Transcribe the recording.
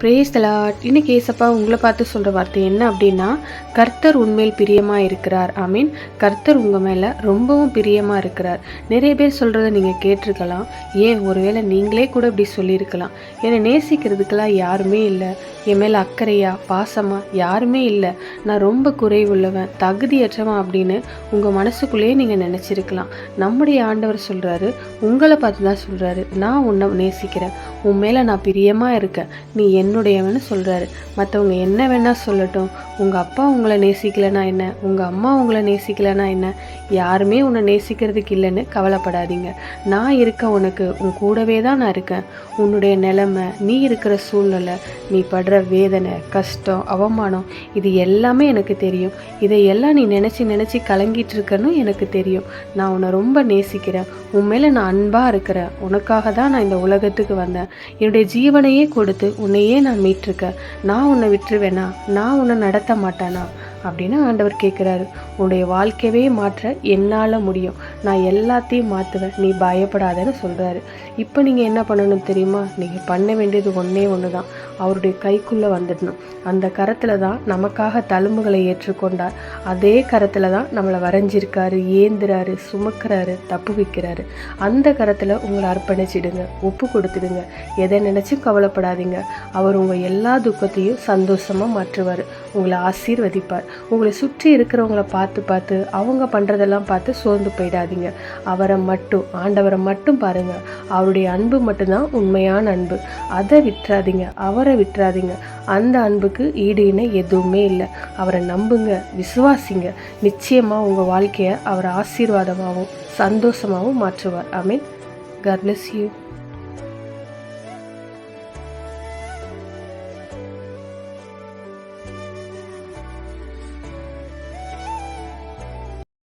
Brace தலாட் இன்னைக்கு ஏசப்பா உங்களை பார்த்து சொல்கிற வார்த்தை என்ன அப்படின்னா கர்த்தர் உண்மையில் பிரியமாக இருக்கிறார். ஐ மீன் கர்த்தர் உங்கள் மேலே ரொம்பவும் பிரியமாக இருக்கிறார். நிறைய பேர் சொல்கிறத நீங்கள் கேட்டிருக்கலாம். ஏன்? ஒருவேளை நீங்களே கூட இப்படி சொல்லியிருக்கலாம். என்னை நேசிக்கிறதுக்கெல்லாம் யாருமே இல்லை. என் மேலே அக்கறையா பாசமா யாருமே இல்லை. நான் ரொம்ப குறைவுள்ளவன் தகுதியற்றவன் அப்படின்னு உங்கள் மனசுக்குள்ளேயே நீங்கள் நினச்சிருக்கலாம். நம்முடைய ஆண்டவர் சொல்கிறாரு உங்களை பார்த்து தான் சொல்கிறாரு நான் உன்னை நேசிக்கிறேன். உன் மேலே நான் பிரியமாக இருக்கேன். நீ என்னுடையவன்னு சொல்கிறாரு மற்றவங்க என்ன வேணால் சொல்லட்டும். உங்கள் அப்பா உங்களை நேசிக்கலைன்னா என்ன? உங்கள் அம்மா உங்களை நேசிக்கலைன்னா என்ன? யாருமே உன்னை நேசிக்கிறதுக்கு இல்லைன்னு கவலைப்படாதீங்க. நான் இருக்க உனக்கு உன் கூடவே தான் நான் இருக்கேன். உன்னுடைய நிலமை நீ இருக்கிற சூழ்நிலை நீ படுற வேதனை கஷ்டம் அவமானம் இது எல்லாமே எனக்கு தெரியும். இதையெல்லாம் நீ நினச்சி நினச்சி கலங்கிட்டு இருக்கன்னு எனக்கு தெரியும். நான் உன்னை ரொம்ப நேசிக்கிறேன். உன் மேலே நான் அன்பாக இருக்கிறேன். உனக்காக தான் நான் இந்த உலகத்துக்கு வந்தேன். என்னுடைய ஜீவனையே கொடுத்து உன்னையே நான் மீட்டிருக்க. நான் உன்னை விட்டுருவேனா? நான் உன்னை நடத்த மாட்டேனா? அப்படின்னு ஆண்டவர் கேட்குறாரு. உன்னுடைய வாழ்க்கையவே மாற்ற என்னால் முடியும். நான் எல்லாத்தையும் மாற்றுவேன் நீ பயப்படாதன்னு சொல்கிறாரு இப்போ நீங்கள் என்ன பண்ணணும் தெரியுமா? நீங்கள் பண்ண வேண்டியது ஒன்றே ஒன்று தான் அவருடைய கைக்குள்ளே வந்துடணும். அந்த கரத்தில் தான் நமக்காக தழும்புகளை ஏற்றுக்கொண்டார். அதே கரத்தில் தான் நம்மளை வரைஞ்சிருக்காரு ஏந்துறாரு சுமக்கிறாரு தப்பு வைக்கிறாரு. அந்த கரத்தில் உங்களை அர்ப்பணிச்சிடுங்க. ஒப்பு கொடுத்துடுங்க. எதை நினச்சும் கவலைப்படாதீங்க. அவர் உங்கள் எல்லா துக்கத்தையும் சந்தோஷமாக மாற்றுவார். உங்களை ஆசீர்வதிப்பார். உங்களை சுற்றி இருக்கிறவங்கள பார்த்து பார்த்து பார்த்து அவங்க பண்ணுறதெல்லாம் பார்த்து சோர்ந்து போயிடாதீங்க. அவரை மட்டும் ஆண்டவரை மட்டும் பாருங்கள் அவருடைய அன்பு மட்டும்தான் உண்மையான அன்பு. அதை விட்டுறாதீங்க அவரை விட்டுறாதீங்க. அந்த அன்புக்கு ஈடு இணை எதுவுமே இல்லை. அவரை நம்புங்க விசுவாசிங்க. நிச்சயமாக உங்கள் வாழ்க்கையை அவர் ஆசீர்வாதமாகவும் சந்தோஷமாகவும் மாற்றுவார். I mean God bless you